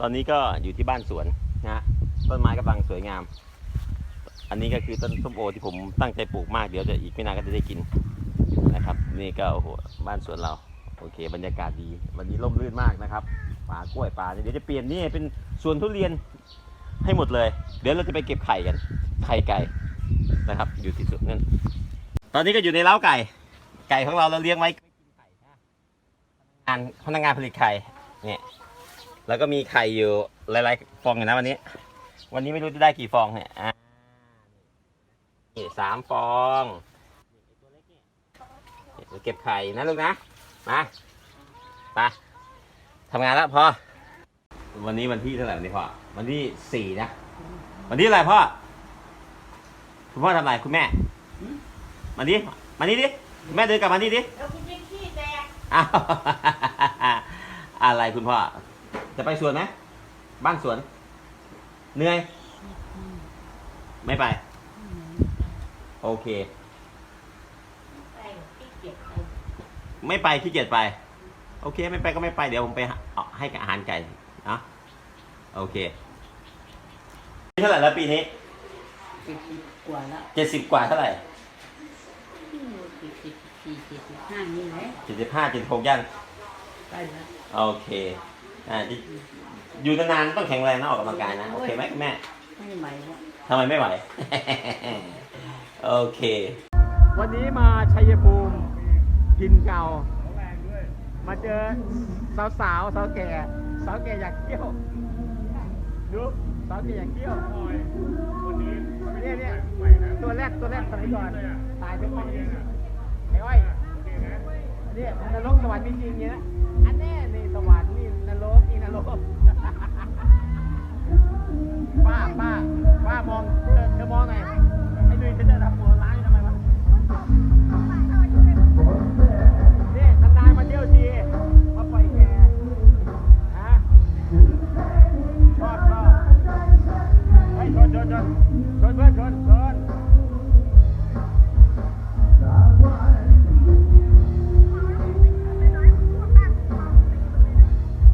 ตอนนี้ก็อยู่ที่บ้านสวนนะฮะต้นไม้กำลังสวยงาม อันนี้ก็คือต้นส้มโอที่ผมตั้งใจปลูกมากเดี๋ยวจะอีกไม่นานก็จะได้กินนะครับ นี่ก็โอ้โหบ้านสวนเราโอเค บรรยากาศดีวันนี้ร่มรื่นมากนะครับป่ากล้วยป่าเดี๋ยวจะเปลี่ยนนี่เป็นสวนทุเรียนให้หมดเลย เดี๋ยวเราจะไปเก็บไข่กันไข่ไก่นะครับ อยู่ที่สวนนั่นตอนนี้ก็อยู่ในเล้าไก่ ไก่ของเราเราเลี้ยงไว้กินไข่นะพนักงานพนักงานผลิตไข่เนี่ย แล้วก็มีไข่อยู่หลาย ๆ ฟองอยู่นะวันนี้ วันนี้ไม่รู้จะได้กี่ฟองเนี่ยอะนี่สามฟองนี่ตัวเล็กนี่เดี๋ยวเก็บไข่นะลูกนะ มาไปทำงานแล้วพ่อ วันนี้วันที่เท่าไหร่วันนี้พ่อ วันที่สี่นะ วันที่อะไรพ่อ คุณพ่อทำอะไรคุณแม่ มาดิ มานี่ดิ แม่เดินกลับมานี่ดิ แล้วคุณยังขี้แตกอ้าวอะไรคุณพ่อ จะไปสวนไหมบ้านสวน เหนื่อย ไม่ไป โอเค ไปขี้เกียจไปไม่ไปขี้เกียจไป โอเค ไม่ไปก็ไม่ไป เดี๋ยวผมไปหาเอาให้อาหารไก่นะโอเคเท่าไหร่แล้วปีนี้เจ็ดสิบกว่าแล้วเจ็ดสิบกว่าเท่าไหร่เจ็ดสิบสี่เจ็ดสิบห้านี่แหละเจ็ดสิบห้าเจ็ดหกยัง ไปแล้ว โอเค อ่าจะอยู่นานๆต้องแข็งแรงนะออกกำลังกายนะ โอเคไหมคุณแม่ไม่ไหวแล้วทำไมไม่ไหว โอเค วันนี้มาชัยภูมิกินเก่า มาเจอสาวสาวๆสาวแก่สาวแก่อยากเที่ยวดูสาวแก่อยากเที่ยวเนี่ยเนี่ยตัวแรกตัวแรกสมัยก่อนตายทุกคนไอ้อ้อยเนี่ยนรกสวรรค์มีจริงเนี่ยนะอันแน่ ป้าป้าป้ามอง